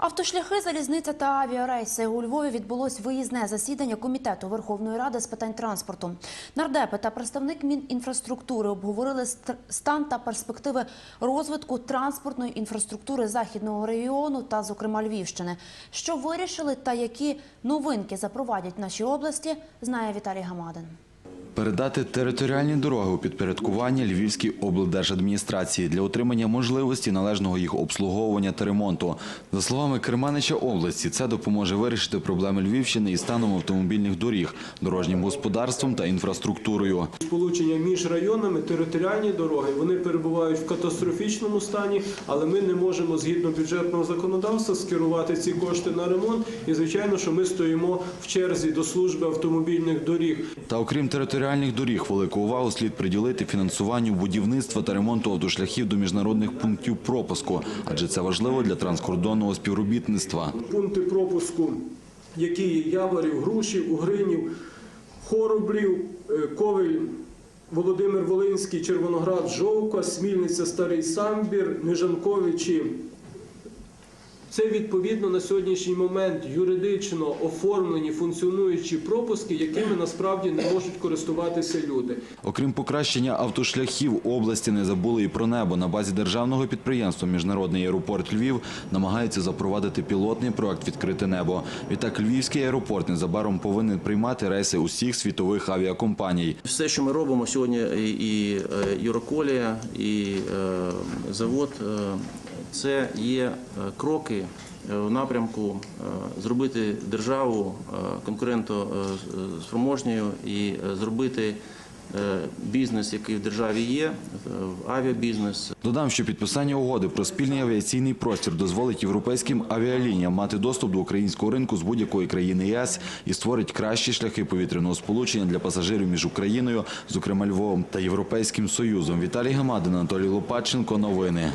Автошляхи, залізниця та авіарейси у Львові відбулось виїзне засідання комітету Верховної Ради з питань транспорту. Нардепи та представник Мінінфраструктури обговорили ст- стан та перспективи розвитку транспортної інфраструктури західного регіону та, зокрема, Львівщини. Що вирішили та які новинки запровадять в нашій області, знає Віталій Гамадин. Передати територіальні дороги у підпорядкування Львівській облдержадміністрації для отримання можливості належного їх обслуговування та ремонту. За словами Керманича області, це допоможе вирішити проблеми Львівщини із станом автомобільних доріг, дорожнім господарством та інфраструктурою. Сполучення між районами, територіальні дороги, вони перебувають в катастрофічному стані, але ми не можемо згідно бюджетного законодавства скерувати ці кошти на ремонт. І звичайно, що ми стоїмо в черзі до служби автомобільних доріг. Та окрім територіальних доріг, велику увагу слід приділити фінансуванню будівництва та ремонту автошляхів до міжнародних пунктів пропуску, адже це важливо для транскордонного співробітництва. Пункти пропуску, які є Яворів, Грушів, Угринів, Хороблів, е, Ковель, Володимир Волинський, Червоноград, Жовка, Смільниця, Старий Самбір, Межанковичі. Це відповідно на сьогоднішній момент юридично оформлені функціонуючі пропуски, якими насправді не можуть користуватися люди. Окрім покращення автошляхів, області не забули і про небо. На базі державного підприємства Міжнародний аеропорт Львів намагається запровадити пілотний проект Відкрите небо. Відтак Львівський аеропорт незабаром повинен приймати рейси усіх світових авіакомпаній. Все, що ми робимо сьогодні, і, е, Юроколія, і е, завод, е, це є е, кроки е, в напрямку е, зробити державу е, конкурентоспроможною і е, зробити е, бізнес, який в державі є, е, авіабізнес, Додам, що підписання угоди про спільний авіаційний простір дозволить європейським авіалініям мати доступ до українського ринку з будь-якої країни ЄС і створить кращі шляхи повітряного сполучення для пасажирів між Україною, зокрема Львовом та Європейським Союзом. Віталій Гамадин, Анатолій Лопатченко. Новини.